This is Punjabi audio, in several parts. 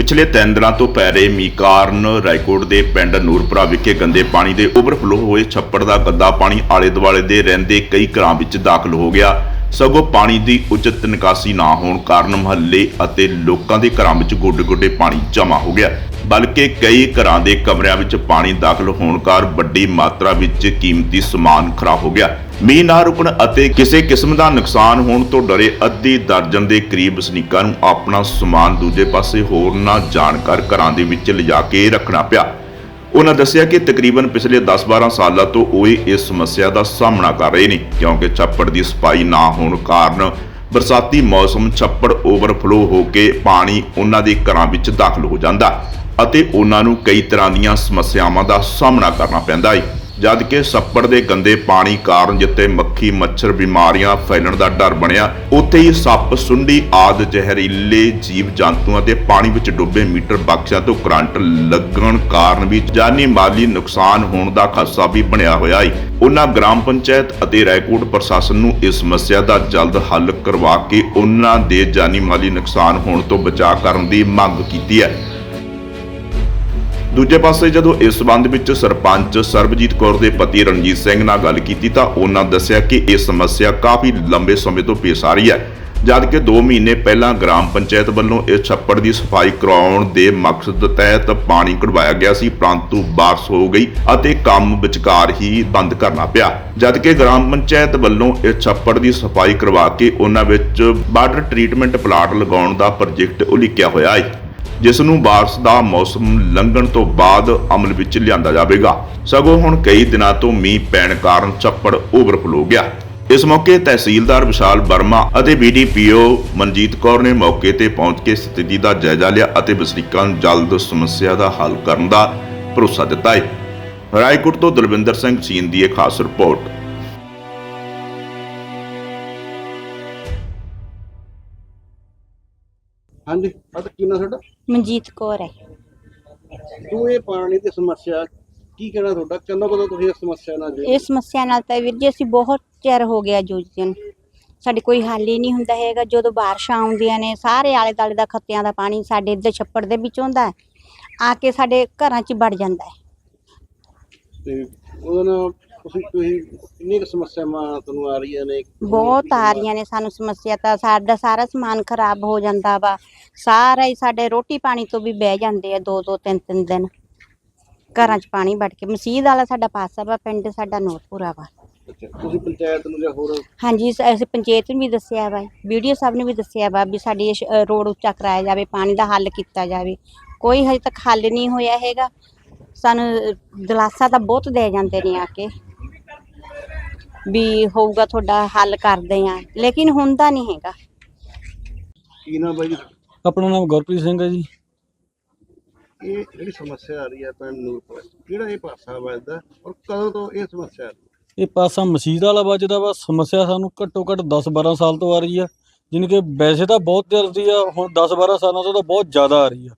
ਪਿਛਲੇ 3 ਦਿਨਾਂ ਤੋਂ ਪੈ ਰਹੇ ਮੀਂਹ ਕਾਰਨ ਰਾਏਕੋਟ ਦੇ ਪਿੰਡ ਨੂਰਪੁਰਾ ਵਿਖੇ ਗੰਦੇ ਪਾਣੀ ਦੇ ਓਵਰਫਲੋ ਹੋਏ ਛੱਪੜ ਦਾ ਗੰਦਾ ਪਾਣੀ ਆਲੇ ਦੁਆਲੇ ਦੇ ਰਹਿੰਦੇ ਕਈ ਘਰਾਂ ਵਿੱਚ ਦਾਖਲ ਹੋ ਗਿਆ। ਸਗੋਂ ਪਾਣੀ ਦੀ ਉਚਿਤ ਨਿਕਾਸੀ ਨਾ ਹੋਣ ਕਾਰਨ ਮਹੱਲੇ ਅਤੇ ਲੋਕਾਂ ਦੇ ਘਰਾਂ ਵਿੱਚ ਗੋਡੇ-ਗੋਡੇ ਪਾਣੀ ਜਮ੍ਹਾਂ ਹੋ ਗਿਆ। ਬਲਕਿ ਕਈ ਘਰਾਂ ਦੇ ਕਮਰਿਆਂ ਵਿੱਚ ਪਾਣੀ ਦਾਖਲ ਹੋਣ ਕਾਰਨ ਵੱਡੀ ਮਾਤਰਾ ਵਿੱਚ ਕੀਮਤੀ ਸਮਾਨ ਖਰਾਬ ਹੋ ਗਿਆ। ਮੀਂਹ ਨਾ ਰੁਕਣ ਅਤੇ ਕਿਸੇ ਕਿਸਮ ਦਾ ਨੁਕਸਾਨ ਹੋਣ ਤੋਂ ਡਰੇ ਅੱਧੀ ਦਰਜਨ ਦੇ ਕਰੀਬ ਵਸਨੀਕਾਂ ਨੂੰ ਆਪਣਾ ਸਮਾਨ ਦੂਜੇ ਪਾਸੇ ਹੋਰ ਨਾ ਜਾਣਕਾਰ ਘਰਾਂ ਦੇ ਵਿੱਚ ਲਿਜਾ ਕੇ ਰੱਖਣਾ ਪਿਆ। ਉਹਨਾਂ ਦੱਸਿਆ ਕਿ ਤਕਰੀਬਨ ਪਿਛਲੇ 10-12 ਸਾਲਾਂ ਤੋਂ ਉਹ ਇਸ ਸਮੱਸਿਆ ਦਾ ਸਾਹਮਣਾ ਕਰ ਰਹੇ ਨੇ, ਕਿਉਂਕਿ ਛੱਪੜ ਦੀ ਸਫ਼ਾਈ ਨਾ ਹੋਣ ਕਾਰਨ ਬਰਸਾਤੀ ਮੌਸਮ ਛੱਪੜ ਓਵਰਫਲੋ ਹੋ ਕੇ ਪਾਣੀ ਉਹਨਾਂ ਦੇ ਘਰਾਂ ਵਿੱਚ ਦਾਖਲ ਹੋ ਜਾਂਦਾ ਅਤੇ ਉਹਨਾਂ ਨੂੰ ਕਈ ਤਰ੍ਹਾਂ ਦੀਆਂ ਸਮੱਸਿਆਵਾਂ ਦਾ ਸਾਹਮਣਾ ਕਰਨਾ ਪੈਂਦਾ ਹੈ ਜਦ ਕਿ ਛੱਪੜ ਦੇ ਗੰਦੇ ਪਾਣੀ ਕਾਰਨ ਜਿੱਥੇ ਮੱਖੀ, ਮੱਛਰ ਬਿਮਾਰੀਆਂ ਫੈਲਣ ਦਾ ਡਰ ਬਣਿਆ, ਉੱਥੇ ਹੀ ਸੱਪ, ਸੁੰਡੀ ਆਦ ਜ਼ਹਿਰੀਲੇ ਜੀਵ ਜੰਤੂਆਂ ਤੇ ਪਾਣੀ ਵਿੱਚ ਡੁੱਬੇ ਮੀਟਰ ਬਕਸਿਆਂ ਤੋਂ ਕਰੰਟ ਲੱਗਣ ਕਾਰਨ ਵੀ ਜਾਨੀ ਮਾਲੀ ਨੁਕਸਾਨ ਹੋਣ ਦਾ ਖਦਸ਼ਾ ਵੀ ਬਣਿਆ ਹੋਇਆ ਹੈ ਉਹਨਾਂ ਗ੍ਰਾਮ ਪੰਚਾਇਤ ਅਤੇ ਰਾਏਕੋਟ ਪ੍ਰਸ਼ਾਸਨ ਨੂੰ ਇਸ ਸਮੱਸਿਆ ਦਾ ਜਲਦ ਹੱਲ ਕਰਵਾ ਕੇ ਉਹਨਾਂ ਦੇ ਜਾਨੀ ਮਾਲੀ ਨੁਕਸਾਨ ਹੋਣ ਤੋਂ ਬਚਾਅ ਕਰਨ ਦੀ ਮੰਗ ਕੀਤੀ ਹੈ ਦੂਜੇ ਪਾਸੇ ਜਦੋਂ ਇਸ ਸਬੰਧ ਵਿੱਚ ਸਰਪੰਚ ਸਰਬਜੀਤ ਕੌਰ ਦੇ ਪਤੀ ਰਣਜੀਤ ਸਿੰਘ ਨਾਲ ਗੱਲ ਕੀਤੀ ਤਾਂ ਉਹਨਾਂ ਦੱਸਿਆ ਕਿ ਇਹ ਸਮੱਸਿਆ ਕਾਫੀ ਲੰਬੇ ਸਮੇਂ ਤੋਂ ਪੇਸ਼ ਆ ਰਹੀ ਹੈ। ਜਦ ਕਿ 2 ਮਹੀਨੇ ਪਹਿਲਾਂ ਗ੍ਰਾਮ ਪੰਚਾਇਤ ਵੱਲੋਂ ਇਸ ਛੱਪੜ ਦੀ ਸਫ਼ਾਈ ਕਰਾਉਣ ਦੇ ਮਕਸਦ ਤਹਿਤ ਪਾਣੀ ਕਢਵਾਇਆ ਗਿਆ ਸੀ, ਪਰੰਤੂ ਬਾਰਸ਼ ਹੋ ਗਈ ਅਤੇ ਕੰਮ ਵਿਚਕਾਰ ਹੀ ਬੰਦ ਕਰਨਾ ਪਿਆ। ਜਦ ਕਿ ਗ੍ਰਾਮ ਪੰਚਾਇਤ ਵੱਲੋਂ ਇਸ ਛੱਪੜ ਦੀ ਸਫ਼ਾਈ ਕਰਵਾ ਕੇ ਉਹਨਾਂ ਵਿੱਚ ਵਾਟਰ ਟ੍ਰੀਟਮੈਂਟ ਪਲਾਂਟ ਲਗਾਉਣ ਦਾ ਪ੍ਰੋਜੈਕਟ ਉਲੀਕਿਆ ਹੋਇਆ ਹੈ। ਜਿਸ ਨੂੰ ਬਾਰਿਸ਼ ਦਾ ਮੌਸਮ ਲੰਘਣ ਤੋਂ ਬਾਅਦ ਅਮਲ ਵਿੱਚ ਲਿਆਂਦਾ ਜਾਵੇਗਾ। ਸਗੋਂ ਹੁਣ ਕਈ ਦਿਨਾਂ ਤੋਂ ਮੀਂਹ ਪੈਣ ਕਾਰਨ ਚੱਪੜ ਓਵਰਫਲੋ ਗਿਆ। ਇਸ ਮੌਕੇ ਤਹਿਸੀਲਦਾਰ ਵਿਸ਼ਾਲ ਵਰਮਾ ਅਤੇ ਬੀਡੀਪੀਓ ਮਨਜੀਤ ਕੌਰ ਨੇ ਮੌਕੇ ਤੇ ਪਹੁੰਚ ਕੇ ਸਥਿਤੀ ਦਾ ਜਾਇਜ਼ਾ ਲਿਆ ਅਤੇ ਵਸਨੀਕਾਂ ਨੂੰ ਜਲਦ ਸਮੱਸਿਆ ਦਾ ਹੱਲ ਕਰਨ ਦਾ ਭਰੋਸਾ ਦਿੱਤਾ ਹੈ ਰਾਏਕੋਟ ਤੋਂ ਦਲਵਿੰਦਰ ਸਿੰਘ ਚੀਨ ਦੀ ਇਹ ਖਾਸ ਰਿਪੋਰਟ। ਹਾਂਜੀ। ਪਤਾ ਕੀ ਨਾ ਤੁਹਾਡਾ? ਮਨਜੀਤ ਕੌਰ ਹੈ। ਤੂੰ ਇਹ ਪਾਣੀ ਦੀ ਸਮੱਸਿਆ ਕੀ ਕਹਿਣਾ ਤੁਹਾਡਾ? ਕਦੋਂ ਕਦੋਂ ਤੁਸੀਂ ਇਸ ਸਮੱਸਿਆ ਨਾਲ ਜੁੜੇ? ਇਹ ਸਮੱਸਿਆ ਨਾਲ ਤਾਂ ਵੀਰ ਜੀ ਅਸੀਂ ਬਹੁਤ ਚਿਰ ਹੋ ਗਿਆ ਜੂਝਦੇ ਨੂੰ। ਸਾਡੇ ਕੋਈ ਹੱਲ ਹੀ ਨਹੀਂ ਹੁੰਦਾ ਹੈਗਾ। ਜਦੋਂ ਬਾਰਿਸ਼ਾਂ ਆਉਂਦੀਆਂ ਨੇ ਸਾਰੇ ਆਲੇ ਦੁਆਲੇ ਦਾ ਖੱਤਿਆਂ ਦਾ ਪਾਣੀ ਸਾਡੇ ਇੱਧਰ ਛੱਪੜ ਦੇ ਵਿੱਚ ਆਉਂਦਾ ਹੈ। ਆ ਕੇ ਸਾਡੇ ਘਰਾਂ 'ਚ ਵੜ ਜਾਂਦਾ ਹੈ। ਤੇ ਉਹਦੇ ਨਾਲ ਤੁਸੀਂ ਤੁਸੀਂ ਕਿੰਨੀ ਕੁ ਸਮੱਸਿਆਵਾਂ ਤੁਹਾਨੂੰ ਆ ਰਹੀਆਂ ਨੇ? ਬਹੁਤ ਆ ਰਹੀਆਂ ਨੇ ਸਾਨੂੰ ਸਮੱਸਿਆ ਤਾਂ ਸਾਡਾ ਸਾਰਾ ਸਮਾਨ ਖਰਾਬ ਹੋ ਜਾਂਦਾ ਵਾ। ਸਾਰਾ ਹੀ ਸਾਡੇ ਰੋਟੀ ਪਾਣੀ ਤੋਂ ਵੀ ਬਹਿ ਜਾਂਦੇ ਆ ਦੋ ਦੋ ਤਿੰਨ ਤਿੰਨ ਦਿਨ। ਘਰਾਂ 'ਚ ਪਾਣੀ ਵੜ ਕੇ। ਮਸੀਦ ਵਾਲਾ ਸਾਡਾ ਪਾਸਾ ਵਾ ਪਿੰਡ ਸਾਡਾ ਨੂਰਪੁਰਾ ਵਾ। ਅੱਛਾ ਤੁਸੀਂ ਪੰਚਾਇਤ ਨੂੰ ਜਾਂ ਹੋਰ ਹਾਂਜੀ ਸ- ਅਸੀਂ ਪੰਚਾਇਤ ਨੂੰ ਵੀ ਦੱਸਿਆ ਵਾ। ਵੀਡੀਓ ਸਾਹਿਬ ਨੇ ਵੀ ਦੱਸਿਆ ਵਾ ਵੀ ਸਾਡੀ ਇਹ ਸ਼- ਅ, ਰੋਡ ਉੱਚਾ ਕਰਾਇਆ ਜਾਵੇ ਪਾਣੀ ਦਾ ਹੱਲ ਕੀਤਾ ਜਾਵੇ। ਕੋਈ ਹਜੇ ਤੱਕ ਹੱਲ ਨਹੀਂ ਹੋਇਆ ਹੈਗਾ। ਸਾਨੂੰ ਅ, ਦਿਲਾਸਾ ਤਾਂ ਬਹੁਤ ਦੇ ਜਾਂਦੇ ਨੇ ਆ ਕੇ। ਵੀ ਹੋਊਗਾ ਤੁਹਾਡਾ ਹੱਲ ਕਰਦੇ ਆ ਲੇਕਿਨ ਹੁੰਦਾ ਨਹੀਂ ਹੈਗਾ। ਕੀ ਨਾ ਬਾਈ ਆਪਣਾ ਨਾਮ ਗੁਰਪ੍ਰੀਤ ਸਿੰਘ ਹੈ ਜੀ। ਇਹ ਜਿਹੜੀ ਸਮੱਸਿਆ ਆ ਰਹੀ ਹੈ ਪਿੰਡ ਨੂਰਪੁਰ ਕਿਹੜਾ ਇਹ ਪਾਸਾ ਵੱਜਦਾ ਔਰ ਕਦੋਂ ਤੋਂ ਇਹ ਸਮੱਸਿਆ ਆ ਰਹੀ ਹੈ? ਇਹ ਪਾਸਾ ਮਸੀਤ ਵਾਲਾ ਵੱਜਦਾ ਵਾ। ਸਮੱਸਿਆ ਸਾਨੂੰ ਘੱਟੋ ਘੱਟ 10-12 ਸਾਲ ਤੋਂ ਆ ਰਹੀ ਆ। ਜਿਨ ਕਿ ਵੈਸੇ ਤਾਂ ਬਹੁਤ ਚਿਰ ਦੀ ਆ ਹੁਣ 10-12 ਸਾਲਾਂ ਤੋਂ ਤਾਂ ਬਹੁਤ ਜ਼ਿਆਦਾ ਆ ਰਹੀ ਆ।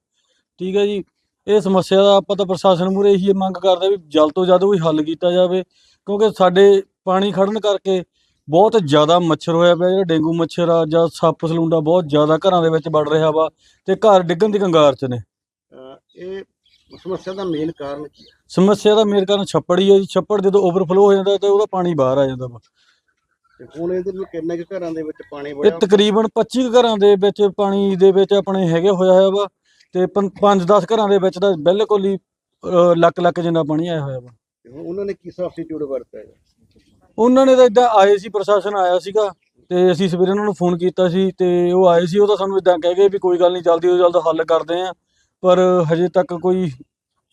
ਠੀਕ ਹੈ ਜੀ। ਇਹ ਸਮੱਸਿਆ ਦਾ ਆਪਾਂ ਤਾਂ ਪ੍ਰਸ਼ਾਸਨ ਮੂਰੇ ਇਹੀ ਮੰਗ ਕਰਦੇ ਵੀ ਜਲਦ ਤੋਂ ਜਲਦ ਕੋਈ ਹੱਲ ਕੀਤਾ ਜਾਵੇ। ਕਿਉਂਕਿ ਸਾਡੇ ਪਾਣੀ ਖੜਨ ਕਰਕੇ ਬਹੁਤ ਜ਼ਿਆਦਾ ਮੱਛਰ ਹੋਇਆ ਪਿਆ ਜਿਹੜਾ ਡੇਂਗੂ ਮੱਛਰ ਆ ਜਾਂ ਸੱਪ ਸਲੂੰਡਾ ਬਹੁਤ ਜ਼ਿਆਦਾ ਘਰਾਂ ਦੇ ਵਿੱਚ ਵੜ ਰਿਹਾ ਵਾ ਤੇ ਘਰ ਡਿੱਗਣ ਦੀ ਕੰਗਾਰ 'ਚ ਨੇ। ਅਹ ਇਹ ਸਮੱਸਿਆ ਦਾ ਮੇਨ ਕਾਰਨ ਕੀ ਹੈ ਸਮੱਸਿਆ ਦਾ ਮੇਰੇ ਕਾਰਨ ਛੱਪੜ ਹੀ ਹੈ ਜੀ ਛੱਪੜ ਜਦੋਂ ਓਵਰਫਲੋ ਹੋ ਜਾਂਦਾ ਤੇ ਉਹਦਾ ਪਾਣੀ ਬਾਹਰ ਆ ਜਾਂਦਾ ਵਾ। ਤੇ ਹੁਣ ਇਹਦੇ ਵਿੱਚ ਕਿੰਨੇ ਕੁ ਘਰਾਂ ਦੇ ਵਿੱਚ ਪਾਣੀ ਇਹ ਵੜਿਆ? ਤਕਰੀਬਨ 25 ਕੁ ਘਰਾਂ ਦੇ ਵਿੱਚ ਪਾਣੀ ਦੇ ਵਿੱਚ ਆਪਣੇ ਹੈਗੇ ਹੋਇਆ ਹੋਇਆ ਵਾ ਤੇ 5-10 ਘਰਾਂ ਦੇ ਵਿੱਚ ਤਾਂ ਬਿਲਕੁਲ ਹੀ ਲੱਕ ਲੱਕ ਜਿੰਨਾ ਪਾਣੀ ਆਇਆ ਹੋਇਆ ਵਾ। ਤੇ ਹੁਣ ਉਹਨਾਂ ਨੇ ਕੀ ਸਬਸਟੀਟਿਊਟ ਵਰਤਿਆ ਹੈ? ਉਹਨਾਂ ਨੇ ਤਾਂ ਇਦਾਂ ਆਏ ਸੀ ਪ੍ਰਸ਼ਾਸਨ ਆਇਆ ਸੀਗਾ ਤੇ ਅਸੀਂ ਸਵੇਰੇ ਉਹਨਾਂ ਨੂੰ ਫੋਨ ਕੀਤਾ ਸੀ ਤੇ ਉਹ ਆਏ ਸੀ ਉਹ ਤਾਂ ਸਾਨੂੰ ਇਦਾਂ ਕਹਿ ਗਏ ਵੀ ਕੋਈ ਗੱਲ ਨਹੀਂ ਜਲਦੀ ਤੋਂ ਜਲਦ ਹੱਲ ਕਰਦੇ ਆ ਪਰ ਹਜੇ ਤੱਕ ਕੋਈ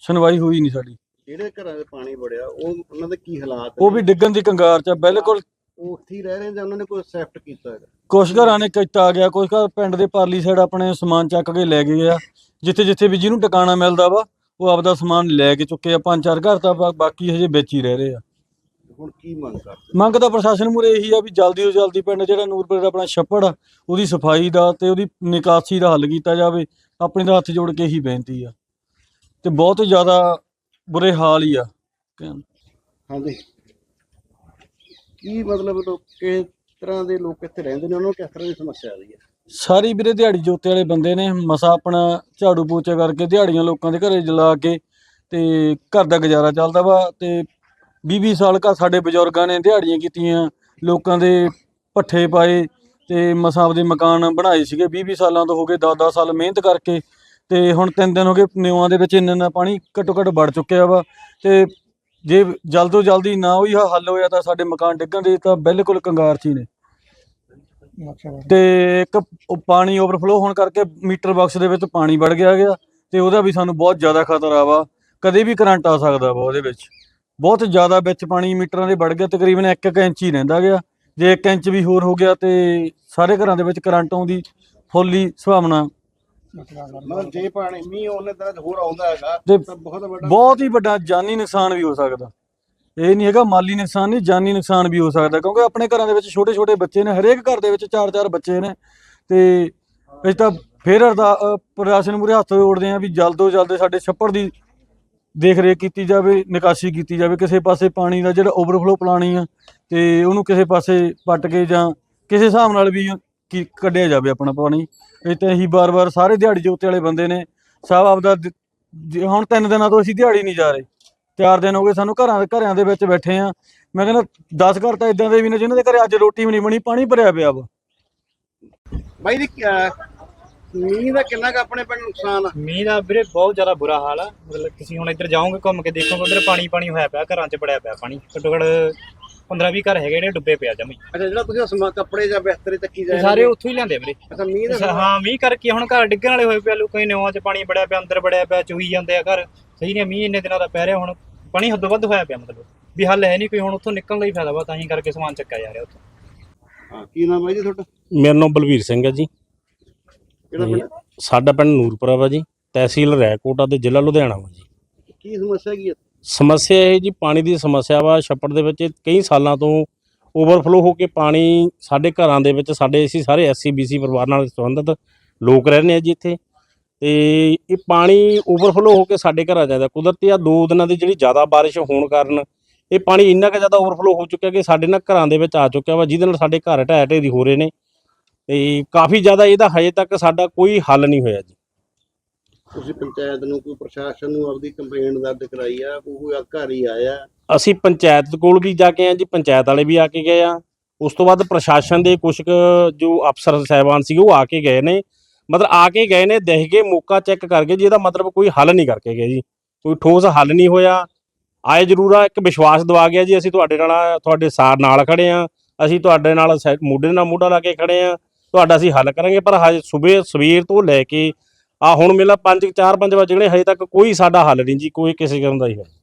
ਸੁਣਵਾਈ ਹੋਈ ਨਹੀਂ ਸਾਡੀ। ਜਿਹੜੇ ਘਰਾਂ ਦੇ ਪਾਣੀ ਵੜਿਆ? ਉਹ ਉਹਨਾਂ ਦੇ ਕੀ ਹਾਲਾਤ ਉਹ ਵੀ? ਡਿੱਗਣ ਦੀ ਕੰਗਾਰ 'ਚ ਆ, ਬਿਲਕੁਲ। ਉਹ ਉੱਥੇ ਹੀ ਰਹਿ ਰਹੇ ਨੇ ਜਾਂ ਉਹਨਾਂ ਨੇ ਕੋਈ ਸੈਫਟ ਕੀਤਾ ਹੈਗਾ? ਕੁਛ ਘਰਾਂ ਨੇ ਕੀਤਾ ਆ ਗਿਆ ਕੁਛ ਘਰ ਪਿੰਡ ਦੇ ਪਰਲੀ ਸਾਈਡ ਆਪਣੇ ਸਮਾਨ ਚੱਕ ਕੇ ਲੈ ਗਏ ਆ ਜਿੱਥੇ ਜਿੱਥੇ ਵੀ ਜਿਹਨੂੰ ਟਿਕਾਣਾ ਮਿਲਦਾ ਵਾ ਉਹ ਆਪਦਾ ਸਮਾਨ ਲੈ ਕੇ ਚੁੱਕੇ ਆ ਪੰਜ ਚਾਰ ਘਰ ਤਾਂ ਬਾ- ਬਾਕੀ ਹਜੇ ਵਿੱਚ ਹੀ ਰਹਿ ਰਹੇ ਆ। ਹੁਣ ਕੀ ਮੰਗ ਕਰਦੇ? ਮੰਗ ਤਾਂ ਪ੍ਰਸ਼ਾਸਨ ਮੂਰੇ ਇਹੀ ਆ ਵੀ ਜਲਦੀ ਤੋਂ ਜਲਦੀ ਪਿੰਡ ਜਿਹੜਾ ਨੂਰਪੁਰ ਦਾ ਆਪਣਾ ਛੱਪੜ ਆ ਉਹਦੀ ਸਫ਼ਾਈ ਦਾ ਤੇ ਉਹਦੀ ਨਿਕਾਸੀ ਦਾ ਹੱਲ ਕੀਤਾ ਜਾਵੇ ਆਪਣੀ ਦਾ ਹੱਥ ਜੋੜ ਕੇ ਇਹੀ ਬੇਨਤੀ ਆ। ਤੇ ਬਹੁਤ ਜ਼ਿਆਦਾ ਬੁਰੇ ਹਾਲ ਹੀ ਆ ਹਾਂਜੀ। ਕੀ ਮਤਲਬ ਲੋਕ ਕਿਸ ਤਰ੍ਹਾਂ ਦੇ ਲੋਕ ਇੱਥੇ ਰਹਿੰਦੇ ਨੇ? ਉਹਨਾਂ ਨੂੰ ਕਿਸ ਤਰ੍ਹਾਂ ਦੀ ਸਮੱਸਿਆ ਆ ਰਹੀ ਹੈ ਸਾਰੀ ਵੀਰੇ ਦਿਹਾੜੀ ਜੋਤੇ ਵਾਲੇ ਬੰਦੇ ਨੇ ਮਸਾ ਆਪਣਾ ਝਾੜੂ ਪੋਚਾ ਕਰਕੇ ਦਿਹਾੜੀਆਂ ਲੋਕਾਂ ਦੇ ਘਰੇ ਜਲਾ ਕੇ ਤੇ ਘਰ ਦਾ ਗੁਜ਼ਾਰਾ ਚੱਲਦਾ ਵਾ ਤੇ 20-20 ਸਾਲ ਕਾ ਸਾਡੇ ਬਜ਼ੁਰਗਾਂ ਨੇ ਦਿਹਾੜੀਆਂ ਕੀਤੀਆਂ, ਲੋਕਾਂ ਦੇ ਪੱਠੇ ਪਾਏ ਤੇ ਮਸਾਂ ਆਪਦੇ ਮਕਾਨ ਬਣਾਏ ਸੀਗੇ। 20-20 ਸਾਲਾਂ ਤੋਂ ਹੋ ਗਏ 10-10 ਸਾਲ ਮਿਹਨਤ ਕਰਕੇ ਤੇ ਹੁਣ ਤਿੰਨ ਦਿਨ ਹੋ ਗਏ, ਨਿਊਆਂ ਦੇ ਵਿੱਚ ਇੰਨਾ ਇੰਨਾ ਪਾਣੀ ਘੱਟੋ ਘੱਟ ਵੜ ਚੁੱਕਿਆ ਵਾ ਤੇ ਜੇ ਜਲਦ ਤੋਂ ਜਲਦੀ ਨਾ ਹੋਈ ਹੱਲ ਹੋਇਆ ਤਾਂ ਸਾਡੇ ਮਕਾਨ ਡਿੱਗਣ ਦੇ ਤਾਂ ਬਿਲਕੁਲ ਕੰਗਾਰ 'ਚ ਨੇ। ਤੇ ਇੱਕ ਪਾਣੀ ਓਵਰਫਲੋ ਹੋਣ ਕਰਕੇ ਮੀਟਰ ਬਾਕਸ ਦੇ ਵਿੱਚ ਪਾਣੀ ਵੜ ਗਿਆ ਗਿਆ ਤੇ ਉਹਦਾ ਵੀ ਸਾਨੂੰ ਬਹੁਤ ਜ਼ਿਆਦਾ ਖਤਰਾ ਵਾ। ਕਦੇ ਵੀ ਕਰੰਟ ਆ ਸਕਦਾ ਵਾ ਉਹਦੇ ਵਿੱਚ। ਬਹੁਤ ਜ਼ਿਆਦਾ ਵਿੱਚ ਪਾਣੀ ਮੀਟਰਾਂ ਦੇ ਵੜ ਗਿਆ ਤਕਰੀਬਨ 1 ਇੰਚ ਹੀ ਰਹਿੰਦਾ ਗਿਆ। ਜੇ 1 ਇੰਚ ਵੀ ਹੋਰ ਹੋ ਗਿਆ ਤੇ ਸਾਰੇ ਘਰਾਂ ਦੇ ਵਿੱਚ ਕਰੰਟ ਆਉਣ ਦੀ ਫੁੱਲੀ ਸੰਭਾਵਨਾ। ਮਤਲਬ ਜੇ ਪਾਣੀ ਮੀਂਹ ਉਹਨੇ ਤਰ੍ਹਾਂ ਹੋਰ ਆਉਂਦਾ ਹੈਗਾ ਤੇ ਤਾਂ ਬਹੁਤ ਵੱਡਾ ਬਹੁਤ ਹੀ ਵੱਡਾ ਜਾਨੀ ਨੁਕਸਾਨ ਵੀ ਹੋ ਸਕਦਾ। ਇਹ ਨਹੀਂ ਹੈਗਾ ਮਾਲੀ ਨੁਕਸਾਨ ਨਹੀਂ ਜਾਨੀ ਨੁਕਸਾਨ ਵੀ ਹੋ ਸਕਦਾ ਕਿਉਂਕਿ ਆਪਣੇ ਘਰਾਂ ਦੇ ਵਿੱਚ ਛੋਟੇ ਛੋਟੇ ਬੱਚੇ ਨੇ ਹਰੇਕ ਘਰ ਦੇ ਵਿੱਚ ਚਾਰ ਚਾਰ ਬੱਚੇ ਨੇ। ਤੇ ਅਸੀਂ ਤਾਂ ਫੇਰ ਪ੍ਰਸ਼ਾਸਨ ਮੂਹਰੇ ਹੱਥ ਜੋੜਦੇ ਆ ਵੀ ਜਲਦ ਤੋਂ ਜਲਦ ਸਾਡੇ ਛੱਪੜ ਦੀ ਦੇਖ ਰੇਖ ਕੀਤੀ ਜਾਵੇ ਨਿਕਾਸੀ ਕੀਤੀ ਜਾਵੇ ਕਿਸੇ ਪਾਸੇ ਪਾਣੀ ਦਾ ਜਿਹੜਾ ਓਵਰਫਲੋ ਪਲਾਣੀ ਆ ਤੇ ਉਹਨੂੰ ਕਿਸੇ ਪਾਸੇ ਪੱਟ ਕੇ ਜਾਂ ਕਿਸੇ ਹਿਸਾਬ ਨਾਲ ਵੀ ਕੀ ਕੱਢਿਆ ਜਾਵੇ ਆਪਣਾ ਪਾਣੀ। ਇਹ ਤਾਂ ਇਹੀ ਬਾਰ-ਬਾਰ ਸਾਰੇ ਦਿਹਾੜੀ ਜੋਤੇ ਵਾਲੇ ਬੰਦੇ ਨੇ ਸਾਹਿਬ ਆਪਦਾ ਦ- ਹੁਣ ਤਿੰਨ ਦਿਨਾਂ ਤੋਂ ਅਸੀਂ ਦਿਹਾੜੀ ਨਹੀਂ ਜਾ ਰਹੇ ਚਾਰ ਦਿਨ ਹੋ ਗਏ ਸਾਨੂੰ ਘਰਾਂ ਦੇ ਘਰਾਂ ਦੇ ਵਿੱਚ ਬੈਠੇ ਆ। ਮੈਂ ਕਹਿੰਦਾ 10 ਘਰ ਤਾਂ ਇਦਾਂ ਦੇ ਵੀ ਨੇ ਜਿਨ੍ਹਾਂ ਦੇ ਘਰੇ ਅੱਜ ਰੋਟੀ ਵੀ ਨਹੀਂ ਬਣੀ ਪਾਣੀ ਭਰਿਆ ਪਿਆ ਵਾ। ਬਾਈ ਜੀ ਅਹ, ਮੀਂਹ ਦਾ ਕਿੰਨਾ ਕੁ ਆਪਣੇ ਪਿੰਡ ਨੁਕਸਾਨ ਆ? ਮੀਂਹ ਦਾ ਵੀਰੇ ਬਹੁਤ ਜ਼ਿਆਦਾ ਬੁਰਾ ਹਾਲ ਆ। ਮਤਲਬ ਤੁਸੀਂ ਹੁਣ ਇੱਧਰ ਜਾਓਗੇ ਘੁੰਮ ਕੇ ਦੇਖੋਗੇ ਉਧਰ ਪਾਣੀ ਪਾਣੀ ਹੋਇਆ ਪਿਆ ਘਰਾਂ 'ਚ ਬੜਿਆ ਪਿਆ ਪਾਣੀ। ਘੱਟੋ ਘੱਟ 15 20 ਘਰ ਹੈਗੇ ਜਿਹੜੇ ਡੁੱਬੇ ਪਿਆ ਜਮੀ ਅੱਛਾ ਜਿਹੜਾ ਤੁਸੀਂ ਸਮਾ ਕੱਪੜੇ ਜਾਂ ਬਿਸਤਰੇ ਚੱਕੀ ਜਾ ਸਾਰੇ ਉੱਥੋਂ ਹੀ ਲਿਆਂਦੇ ਵੀਰੇ। ਅੱਛਾ ਮੀਂਹ ਦੇ ਅੱਛਾ, ਹਾਂ ਮੀਂਹ ਕਰਕੇ ਹੁਣ ਘਰ ਡਿੱਗਣ ਵਾਲੇ ਹੋਏ ਪਿਆ ਲੋਕਾਂ ਦੇ ਨਿਵਾਂ 'ਚ ਪਾਣੀ ਬੜਿਆ ਪਿਆ ਅੰਦਰ ਬੜਿਆ ਪਿਆ ਚੋਈ ਜਾਂਦੇ ਆ ਘਰ। ਸਹੀ ਨੇ ਮੀਂਹ ਇੰਨੇ ਦਿਨਾਂ ਦਾ ਪੈ ਰਿਹਾ ਹੁਣ ਪਾਣੀ ਹੱਦੋਂ ਵੱਧ ਹੋਇਆ ਪਿਆ ਮਤਲਬ। ਵੀ ਹੱਲ ਹੈ ਨਹੀਂ ਕੋਈ ਹੁਣ ਉੱਥੋਂ ਨਿਕਲਣ ਦਾ ਹੀ ਫਾਇਦਾ ਵਾ ਤਾਂ ਹੀ ਕਰਕੇ ਸਮਾਨ ਚੱਕਿਆ ਜਾ ਰਿਹਾ ਉੱਥੋਂ। ਹਾਂ ਕੀ ਨਾਮ ਹੈ ਜੀ ਤੁਹਾਡਾ? ਮੇਰਾ ਨਾਮ ਬਲਵੀਰ ਸਿੰਘ ਹੈ ਜੀ। ਕਿਹੜਾ ਪਿੰਡ? ਸਾਡਾ ਪਿੰਡ ਨੂਰਪੁਰਾ ਵਾ ਜੀ ਤਹਿਸੀਲ ਰੈਕੋਟਾ ਤੇ ਜ਼ਿਲ੍ਹਾ ਲੁਧਿਆਣਾ ਵਾ ਜੀ। ਕੀ ਸਮੱਸਿਆ ਕੀ ਹੈ? ਸਮੱਸਿਆ ਇਹ ਜੀ ਪਾਣੀ ਦੀ ਸਮੱਸਿਆ ਵਾ ਛੱਪੜ ਦੇ ਵਿੱਚ ਕਈ ਸਾਲਾਂ ਤੋਂ ਓਵਰਫਲੋ ਹੋ ਕੇ ਪਾਣੀ ਸਾਡੇ ਘਰਾਂ ਦੇ ਵਿੱਚ ਸਾਡੇ ਅਸੀਂ ਸਾਰੇ ਐਸਸੀ ਬੀਸੀ ਪਰਿਵਾਰ ਨਾਲ ਸੰਬੰਧਿਤ ਲੋਕ ਰਹਿੰਦੇ ਆ ਜੀ ਇੱਥੇ। ਤੇ ਇਹ ਪਾਣੀ ਓਵਰਫਲੋ ਹੋ ਕੇ ਸਾਡੇ ਘਰਾਂ ਜਾਂਦਾ। ਕੁਦਰਤੀ ਆ ਦੋ ਦਿਨਾਂ ਦੀ ਜਿਹੜੀ ਜ਼ਿਆਦਾ ਬਾਰਿਸ਼ ਹੋਣ ਕਾਰਨ ਇਹ ਪਾਣੀ ਇੰਨਾ ਕੁ ਜ਼ਿਆਦਾ ਓਵਰਫਲੋ ਹੋ ਚੁੱਕਿਆ ਕਿ ਸਾਡੇ ਨਾਲ ਘਰਾਂ ਦੇ ਵਿੱਚ ਆ ਚੁੱਕਿਆ ਵਾ ਜਿਹਦੇ ਨਾਲ ਸਾਡੇ ਘਰ ਢਹਿ ਢੇਰੀ ਹੋ ਰਹੇ ਨੇ। ਤੇ ਕਾਫੀ ਜ਼ਿਆਦਾ ਇਹਦਾ ਹਜੇ ਤੱਕ ਸਾਡਾ ਕੋਈ ਹੱਲ ਨਹੀਂ ਹੋਇਆ ਜੀ। ਤੁਸੀਂ ਪੰਚਾਇਤ ਨੂੰ ਕੋਈ ਪ੍ਰਸ਼ਾਸਨ ਨੂੰ ਆਪਦੀ ਕੰਪਲੇਂਟ ਦਰਜ ਕਰਾਈ ਆ ਕੋਈ ਅਧਿਕਾਰੀ ਆਇਆ? ਅਸੀਂ ਪੰਚਾਇਤ ਕੋਲ ਵੀ ਜਾ ਕੇ ਆਏ ਜੀ ਪੰਚਾਇਤ ਵਾਲੇ ਵੀ ਆ ਕੇ ਗਏ ਆ। ਉਸ ਤੋਂ ਬਾਅਦ ਪ੍ਰਸ਼ਾਸਨ ਦੇ ਕੁਝ ਜੋ ਅਫਸਰ ਸਹਿਬਾਨ ਸੀ ਉਹ ਆ ਕੇ ਗਏ ਨੇ। ਮਤਲਬ ਆ ਕੇ ਗਏ ਨੇ ਦੇਖ ਕੇ ਮੌਕਾ ਚੈੱਕ ਕਰਕੇ ਜੀ ਇਹਦਾ ਮਤਲਬ ਕੋਈ ਹੱਲ ਨਹੀਂ ਕਰਕੇ ਗਏ ਜੀ। ਕੋਈ ਠੋਸ ਹੱਲ ਨਹੀਂ ਹੋਇਆ। ਆਏ ਜ਼ਰੂਰ ਆ ਇੱਕ ਵਿਸ਼ਵਾਸ ਦਵਾ ਗਿਆ ਜੀ ਅਸੀਂ ਤੁਹਾਡੇ ਨਾਲ ਆ, ਤੁਹਾਡੇ ਸਾਥ ਨਾਲ ਖੜੇ ਆ। ਅਸੀਂ ਤੁਹਾਡੇ ਨਾਲ ਮੋਢੇ ਨਾਲ ਮੋਢਾ ਲਾ ਕੇ ਖੜੇ ਆ। ਤੁਹਾਡਾ ਅਸੀਂ ਹੱਲ ਕਰਾਂਗੇ ਪਰ ਹਜੇ ਸਵੇਰ ਸਵੇਰ ਤੋਂ ਲੈ ਕੇ ਆ ਹੁਣ ਮੇਲਾ 5 4 5 ਵਜੇ ਜਿਹੜੇ ਹਜੇ ਤੱਕ ਕੋਈ ਸਾਡਾ ਹੱਲ ਨਹੀਂ ਜੀ ਕੋਈ ਕਿਸੇ ਕਿਸਮ ਦਾ ਹੀ ਹੋਇਆ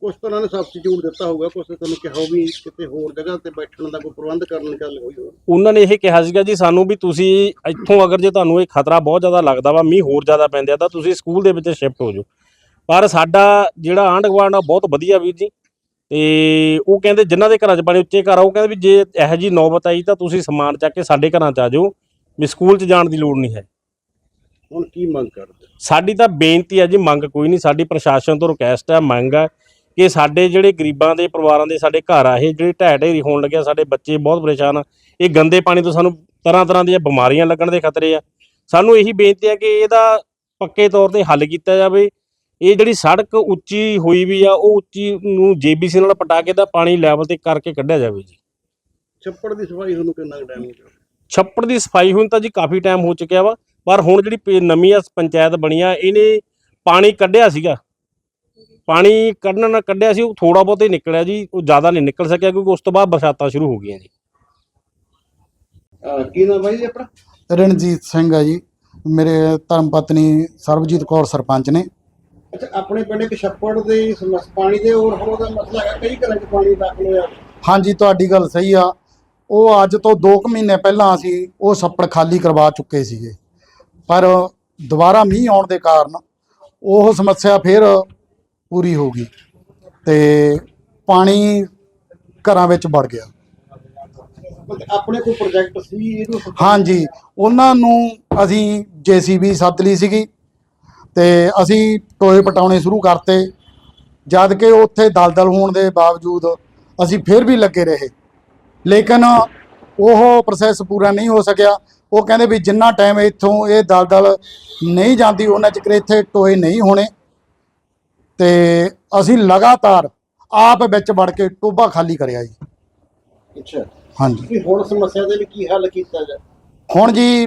ਕੁਝ ਤਰ੍ਹਾਂ ਨੇ ਸਬਸਟੀਟਿਊਟ ਦਿੱਤਾ ਹੋਊਗਾ ਕੁਝ ਤੁਹਾਨੂੰ ਕਿਹਾ ਵੀ ਕਿਤੇ ਹੋਰ ਜਗ੍ਹਾ ਤੇ ਬੈਠਣ ਦਾ ਕੋਈ ਪ੍ਰਬੰਧ ਕਰਨ ਦੀ ਗੱਲ ਹੋਈ ਹੋਵੇ। ਉਹਨਾਂ ਨੇ ਇਹ ਕਿਹਾ ਸੀਗਾ ਜੀ ਸਾਨੂੰ ਵੀ ਤੁਸੀਂ ਇੱਥੋਂ ਅਗਰ ਜੇ ਤੁਹਾਨੂੰ ਇਹ ਖਤਰਾ ਬਹੁਤ ਜ਼ਿਆਦਾ ਲੱਗਦਾ ਵਾ ਮੀਂਹ ਹੋਰ ਜ਼ਿਆਦਾ ਪੈਂਦਾ ਤਾਂ ਤੁਸੀਂ ਸਕੂਲ ਦੇ ਵਿੱਚ ਸ਼ਿਫਟ ਹੋ ਜਾਓ। ਪਰ ਸਾਡਾ ਜਿਹੜਾ ਆਂਢ ਗੁਆਂਢ ਆ ਬਹੁਤ ਵਧੀਆ ਵੀਰ ਜੀ ਤੇ ਉਹ ਕਹਿੰਦੇ ਜਿਨ੍ਹਾਂ ਦੇ ਘਰਾਂ 'ਚ ਪਾਣੀ ਉੱਚੇ ਘਰ ਆ ਉਹ ਕਹਿੰਦੇ ਵੀ ਜੇ ਇਹੋ ਜੀ ਨੌਬਤ ਆਈ ਤਾਂ ਤੁਸੀਂ ਸਮਾਨ ਚੱਕ ਕੇ ਸਾਡੇ ਘਰਾਂ 'ਚ ਆ ਜਾਓ ਵੀ ਸਕੂਲ 'ਚ ਜਾਣ ਦੀ ਲੋੜ ਨਹੀਂ ਹੈ। ਹੁਣ ਕੀ ਮੰਗ ਕਰਦੇ? ਸਾਡੀ ਤਾਂ ਬੇਨਤੀ ਹੈ ਜੀ ਮੰਗ ਕੋਈ ਨਹੀਂ ਸਾਡੀ ਪ੍ਰਸ਼ਾਸਨ ਤੋਂ ਰਿਕੁਐਸਟ ਹੈ ਮੰਗ ਹੈ ਕਿ ਸਾਡੇ ਜਿਹੜੇ ਗਰੀਬਾਂ ਦੇ ਪਰਿਵਾਰਾਂ ਦੇ ਸਾਡੇ ਘਰ ਆ ਇਹ ਜਿਹੜੇ ਢਹਿ ਢੇਰੀ ਹੋਣ ਲੱਗਿਆ ਸਾਡੇ ਬੱਚੇ ਬਹੁਤ ਪਰੇਸ਼ਾਨ ਆ। ਇਹ ਗੰਦੇ ਪਾਣੀ ਤੋਂ ਸਾਨੂੰ ਤਰ੍ਹਾਂ ਤਰ੍ਹਾਂ ਦੀਆਂ ਬਿਮਾਰੀਆਂ ਲੱਗਣ ਦੇ ਖਤਰੇ ਆ। ਸਾਨੂੰ ਇਹੀ ਬੇਨਤੀ ਹੈ ਕਿ ਇਹਦਾ ਪੱਕੇ ਤੌਰ ਤੇ ਹੱਲ ਕੀਤਾ ਜਾਵੇ ਇਹ ਜਿਹੜੀ ਸੜਕ ਉੱਚੀ ਹੋਈ ਵੀ ਆ ਉਹ ਉੱਚੀ ਨੂੰ ਜੀਬੀਸੀ ਨਾਲ ਪਟਾ ਕੇ ਦਾ ਪਾਣੀ ਲੈਵਲ ਤੇ ਕਰਕੇ ਕੱਢਿਆ ਜਾਵੇ ਜੀ। ਛੱਪੜ ਦੀ ਸਫ਼ਾਈ ਤੁਹਾਨੂੰ ਕਿੰਨਾ ਟਾਈਮ ਹੋ ਗਿਆ ਛੱਪੜ ਦੀ ਸਫ਼ਾਈ ਹੁਣ ਤਾਂ ਜੀ ਕਾਫੀ ਟਾਈਮ ਹੋ ਚੁੱਕਿਆ ਵਾ ਪਰ ਹੁਣ ਜਿਹੜੀ ਨਵੀਂ ਆ ਪੰਚਾਇਤ ਬਣੀ ਆ ਇਹਨੇ ਪਾਣੀ ਕੱਢਿਆ ਸੀਗਾ। ਪਾਣੀ ਕੱਢਣ ਨਾਲ ਕੱਢਿਆ ਸੀ ਉਹ ਥੋੜਾ ਬਹੁਤ ਹੀ ਨਿਕਲਿਆ ਜੀ ਉਹ ਜ਼ਿਆਦਾ ਨਹੀਂ ਨਿਕਲ ਸਕਿਆ ਕਿਉਂਕਿ ਉਸ ਤੋਂ ਬਾਅਦ ਬਰਸਾਤਾਂ ਸ਼ੁਰੂ ਹੋ ਗਈਆਂ ਜੀ। ਕੀ ਨਾਮ ਬਾਈ ਜੀ ਆਪਣਾ? ਰਣਜੀਤ ਸਿੰਘ ਹੈ ਜੀ ਮੇਰੇ ਧਰਮ ਪਤਨੀ ਸਰਬਜੀਤ ਕੌਰ ਸਰਪੰਚ ਨੇ। ਅੱਛਾ ਆਪਣੇ ਪਿੰਡ ਇੱਕ ਛੱਪੜ ਦੇ ਸਮੱਸ ਪਾਣੀ ਦੇ ਓਵਰਫਲੋ ਦਾ ਮਸਲਾ ਹੈ ਕਈ ਘਰਾਂ 'ਚ ਪਾਣੀ ਦਾਖਲ ਹੋਇਆ ਹਾਂਜੀ ਤੁਹਾਡੀ ਗੱਲ ਸਹੀ ਆ। ਉਹ ਅੱਜ ਤੋਂ 2 ਮਹੀਨੇ ਪਹਿਲਾਂ ਅਸੀਂ ਉਹ ਛੱਪੜ ਖਾਲੀ ਕਰਵਾ ਚੁੱਕੇ ਸੀਗੇ। ਪਰ ਦੁਬਾਰਾ ਮੀਂਹ ਆਉਣ ਦੇ ਕਾਰਨ ਉਹ ਸਮੱਸਿਆ ਫਿਰ ਪੂਰੀ ਹੋ ਗਈ ਤੇ ਪਾਣੀ ਘਰਾਂ ਵਿੱਚ ਵੜ ਗਿਆ। ਆਪਣੇ ਕੋਈ ਪ੍ਰੋਜੈਕਟ ਸੀ ਇਹਨੂੰ ਹਾਂਜੀ ਉਹਨਾਂ ਨੂੰ ਅਸੀਂ ਜੀਸੀਬੀ ਸੱਦ ਲਈ ਸੀਗੀ। ਤੇ ਅਸੀਂ ਟੋਏ ਪਟਾਉਣੇ ਸ਼ੁਰੂ ਕਰਤੇ। ਜਦ ਕਿ ਉੱਥੇ ਦਲਦਲ ਹੋਣ ਦੇ ਬਾਵਜੂਦ ਅਸੀਂ ਫਿਰ ਵੀ ਲੱਗੇ ਰਹੇ। ਲੇਕਿਨ ਉਹ ਪ੍ਰੋਸੈਸ ਪੂਰਾ ਨਹੀਂ ਹੋ ਸਕਿਆ। ਉਹ ਕਹਿੰਦੇ ਵੀ ਜਿੰਨਾ ਟਾਈਮ ਇੱਥੋਂ ਇਹ ਦਲਦਲ ਨਹੀਂ ਜਾਂਦੀ ਉਹਨਾਂ ਚਿਰ ਇੱਥੇ ਟੋਏ ਨਹੀਂ ਹੋਣੇ। ਤੇ ਅਸੀਂ ਲਗਾਤਾਰ ਆਪ ਵਿੱਚ ਵੜ ਕੇ ਟੋਬਾ ਖਾਲੀ ਕਰਿਆ ਜੀ। ਅੱਛਾ। ਹਾਂਜੀ। ਹੁਣ ਸਮੱਸਿਆ ਦੇ ਲਈ ਕੀ ਹੱਲ ਕੀਤਾ ਜਾ ਹੁਣ ਜੀ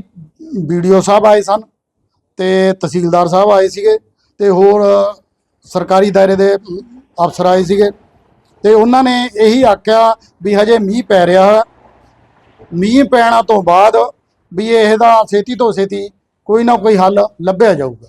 ਵੀਡੀਓ ਸਾਹਿਬ ਆਏ ਸਨ। ਤੇ ਤਹਿਸੀਲਦਾਰ ਸਾਹਿਬ ਆਏ ਸੀਗੇ ਤੇ ਹੋਰ ਸਰਕਾਰੀ ਦਾਇਰੇ ਦੇ ਅਫਸਰ ਆਏ ਸੀਗੇ। ਤੇ ਉਹਨਾਂ ਨੇ ਇਹੀ ਆਖਿਆ ਵੀ ਹਜੇ ਮੀਂਹ ਪੈ ਰਿਹਾ ਹੈ। ਮੀਂਹ ਪੈਣਾ ਤੋਂ ਬਾਅਦ ਵੀ ਇਹਦਾ ਛੇਤੀ ਤੋਂ ਛੇਤੀ ਕੋਈ ਨਾ ਕੋਈ ਹੱਲ ਲੱਭਿਆ ਜਾਊਗਾ।